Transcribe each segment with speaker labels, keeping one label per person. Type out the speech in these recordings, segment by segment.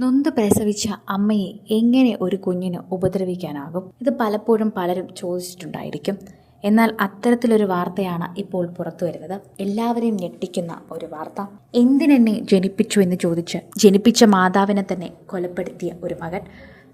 Speaker 1: നൊന്ത് പ്രസവിച്ച അമ്മയെ എങ്ങനെ ഒരു കുഞ്ഞിന് ഉപദ്രവിക്കാനാകും? ഇത് പലപ്പോഴും പലരും ചോദിച്ചിട്ടുണ്ടായിരിക്കും. എന്നാൽ അത്തരത്തിലൊരു വാർത്തയാണ് ഇപ്പോൾ പുറത്തു വരുന്നത്. എല്ലാവരെയും ഞെട്ടിക്കുന്ന ഒരു വാർത്ത. എന്തിനെന്നെ ജനിപ്പിച്ചു എന്ന് ചോദിച്ച് ജനിപ്പിച്ച മാതാവിനെ തന്നെ കൊലപ്പെടുത്തിയ ഒരു മകൻ.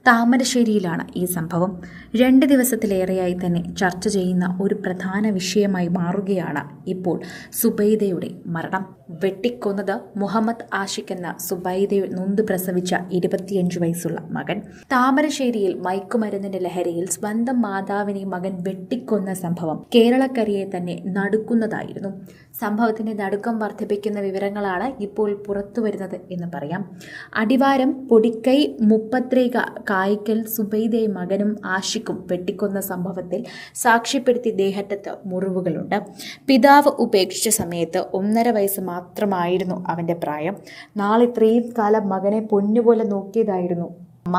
Speaker 1: താമരശ്ശേരിയിലാണ് ഈ സംഭവം. രണ്ട് ദിവസത്തിലേറെയായി തന്നെ ചർച്ച ചെയ്യുന്ന ഒരു പ്രധാന വിഷയമായി മാറുകയാണ് ഇപ്പോൾ സുബൈദയുടെ മരണം. വെട്ടിക്കൊന്നത് മുഹമ്മദ് ആഷിഖ് എന്ന സുബൈദയെ നൊന്ത് പ്രസവിച്ച ഇരുപത്തിയഞ്ച് വയസ്സുള്ള മകൻ. താമരശ്ശേരിയിൽ മയക്കുമരുന്നിന്റെ ലഹരിയിൽ സ്വന്തം മാതാവിനെ മകൻ വെട്ടിക്കൊന്ന സംഭവം കേരളക്കരയെ തന്നെ നടുക്കുന്നതായിരുന്നു. സംഭവത്തിന്റെ നടുക്കം വർദ്ധിപ്പിക്കുന്ന വിവരങ്ങളാണ് ഇപ്പോൾ പുറത്തുവരുന്നത് എന്ന് പറയാം. അടിവാരം പൊടിക്കൈ മുപ്പത്രേക കായ്ക്കൽ സുബൈദയെ മകനും ആഷിക്കും വെട്ടിക്കൊന്ന സംഭവത്തിൽ സാക്ഷ്യപ്പെടുത്തി ദേഹത്തത്ത് മുറിവുകളുണ്ട്. പിതാവ് ഉപേക്ഷിച്ച സമയത്ത് ഒന്നര വയസ്സ് മാത്രമായിരുന്നു അവന്റെ പ്രായം. നാളെ ഇത്രയും കാലം മകനെ പൊന്നുപോലെ നോക്കിയതായിരുന്നു അമ്മ.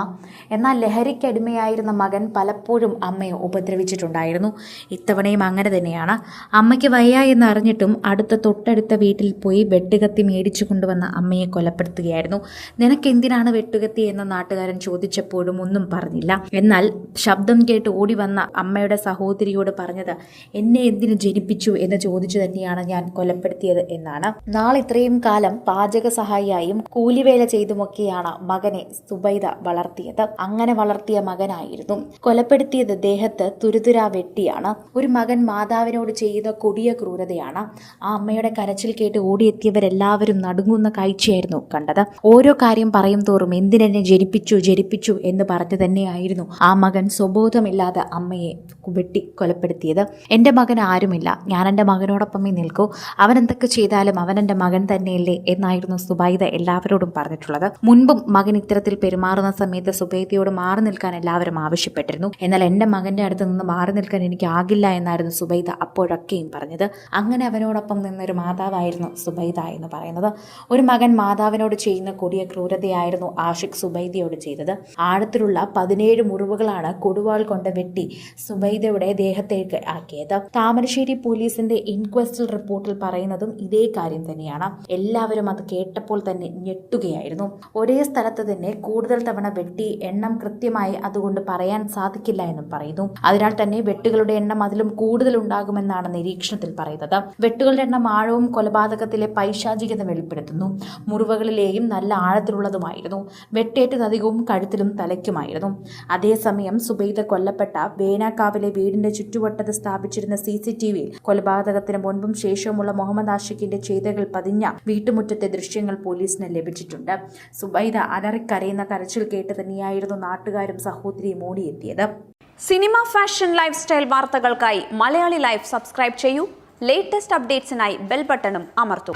Speaker 1: എന്നാൽ ലഹരിക്കടിമയായിരുന്ന മകൻ പലപ്പോഴും അമ്മയെ ഉപദ്രവിച്ചിട്ടുണ്ടായിരുന്നു. ഇത്തവണയും അങ്ങനെ തന്നെയാണ്. അമ്മയ്ക്ക് വയ്യ എന്ന് അറിഞ്ഞിട്ടും അടുത്ത തൊട്ടടുത്ത വീട്ടിൽ പോയി വെട്ടുകത്തി മേടിച്ചു കൊണ്ടുവന്ന അമ്മയെ കൊലപ്പെടുത്തുകയായിരുന്നു. നിനക്കെന്തിനാണ് വെട്ടുകത്തി? എന്ന നാട്ടുകാരൻ ചോദിച്ചപ്പോഴും ഒന്നും പറഞ്ഞില്ല. എന്നാൽ ശബ്ദം കേട്ട് ഓടി വന്ന അമ്മയുടെ സഹോദരിയോട് പറഞ്ഞത് എന്നെ എന്തിനു ജനിപ്പിച്ചു? എന്ന് ചോദിച്ചു തന്നെയാണ് ഞാൻ കൊലപ്പെടുത്തിയത് എന്നാണ്. നാളെ ഇത്രയും കാലം പാചക സഹായിയായും കൂലിവേല ചെയ്തുമൊക്കെയാണ് മകനെ സുബൈദ വളർത്തിയത്. അങ്ങനെ വളർത്തിയ മകനായിരുന്നു. കൊലപ്പെടുത്തിയത് ദേഹത്ത് തുരുതുരാ വെട്ടിയാണ്. ഒരു മകൻ മാതാവിനോട് ചെയ്ത കൊടിയ ക്രൂരതയാണ്. ആ അമ്മയുടെ കരച്ചിൽ കേട്ട് ഓടിയെത്തിയവരെല്ലാവരും നടുങ്ങുന്ന കാഴ്ചയായിരുന്നു കണ്ടത്. ഓരോ കാര്യം പറയും തോറും എന്തിനെന്നെ ജനിപ്പിച്ചു ജനിപ്പിച്ചു എന്ന് പറഞ്ഞു തന്നെയായിരുന്നു ആ മകൻ സ്വബോധമില്ലാതെ അമ്മയെ വെട്ടി കൊലപ്പെടുത്തിയത്. എന്റെ മകൻ ആരുമില്ല. ഞാൻ എന്റെ മകനോടൊപ്പമേ നിൽക്കൂ. അവൻ എന്തൊക്കെ ചെയ്താലും അവൻ എന്റെ മകൻ തന്നെയല്ലേ എന്നായിരുന്നു സുബൈദ എല്ലാവരോടും പറഞ്ഞിട്ടുള്ളത്. മുൻപും മകൻ ഇത്തരത്തിൽ പെരുമാറുന്ന സമയത്ത് സുബൈദയോട് മാറി നിൽക്കാൻ എല്ലാവരും ആവശ്യപ്പെട്ടിരുന്നു. എന്നാൽ എന്റെ മകന്റെ അടുത്ത് നിന്ന് മാറി നിൽക്കാൻ എനിക്ക് ആകില്ല എന്നായിരുന്നു സുബൈദ അപ്പോഴൊക്കെയും പറഞ്ഞത്. അങ്ങനെ അവനോടൊപ്പം നിന്നൊരു മാതാവായിരുന്നു സുബൈദ എന്ന് പറയുന്നത്. ഒരു മകൻ മാതാവിനോട് ചെയ്യുന്ന കൊടിയ ക്രൂരതയായിരുന്നു ആഷിഖ് സുബൈദയോട് ചെയ്തത്. ആഴത്തിലുള്ള പതിനേഴ് മുറിവുകളാണ് കൊടുവാൾ കൊണ്ട് വെട്ടി സുബൈദയുടെ ദേഹത്തേക്ക് ആക്കിയത്. താമരശ്ശേരി പോലീസിന്റെ ഇൻക്വസ്റ്റിൽ റിപ്പോർട്ടിൽ പറയുന്നതും ഇതേ കാര്യം തന്നെയാണ്. എല്ലാവരും അത് കേട്ടപ്പോൾ തന്നെ ഞെട്ടുകയായിരുന്നു. ഒരേ സ്ഥലത്ത് തന്നെ കൂടുതൽ തവണ വെട്ടി എണ്ണം കൃത്യമായി അതുകൊണ്ട് പറയാൻ സാധിക്കില്ല എന്നും പറയുന്നു. അതിനാൽ തന്നെ വെട്ടുകളുടെ എണ്ണം അതിലും കൂടുതൽ ഉണ്ടാകുമെന്നാണ് നിരീക്ഷണത്തിൽ പറയുന്നത്. വെട്ടുകളുടെ എണ്ണം ആഴവും കൊലപാതകത്തിലെ പൈശാചികത വെളിപ്പെടുത്തുന്നു. മുറിവുകളിലെയും നല്ല ആഴത്തിലുള്ളതുമായിരുന്നു. വെട്ടേറ്റത് അധികവും കഴുത്തിലും തലയ്ക്കുമായിരുന്നു. അതേസമയം സുബൈദ കൊല്ലപ്പെട്ട വേനാക്കാവിലെ വീടിന്റെ ചുറ്റുവട്ടത്ത് സ്ഥാപിച്ചിരുന്ന സി സി ടി വിയിൽ കൊലപാതകത്തിന് മുൻപും ശേഷവുമുള്ള മുഹമ്മദ് ആഷിഖിന്റെ ചെയ്തകൾ പതിഞ്ഞ വീട്ടുമുറ്റത്തെ ദൃശ്യങ്ങൾ പോലീസിന് ലഭിച്ചിട്ടുണ്ട്. സുബൈദ അലറിക്കരയുന്ന കരച്ചിൽ കേട്ട് തന്നെയായിരുന്നു നാട്ടുകാരും സഹോദരിയും ഓടിയെത്തിയത്.
Speaker 2: സിനിമ ഫാഷൻ ലൈഫ് സ്റ്റൈൽ വാർത്തകൾക്കായി മലയാളി ലൈഫ് സബ്സ്ക്രൈബ് ചെയ്യൂ. ലേറ്റസ്റ്റ് അപ്ഡേറ്റ്സിനായി ബെൽ ബട്ടണും അമർത്തും.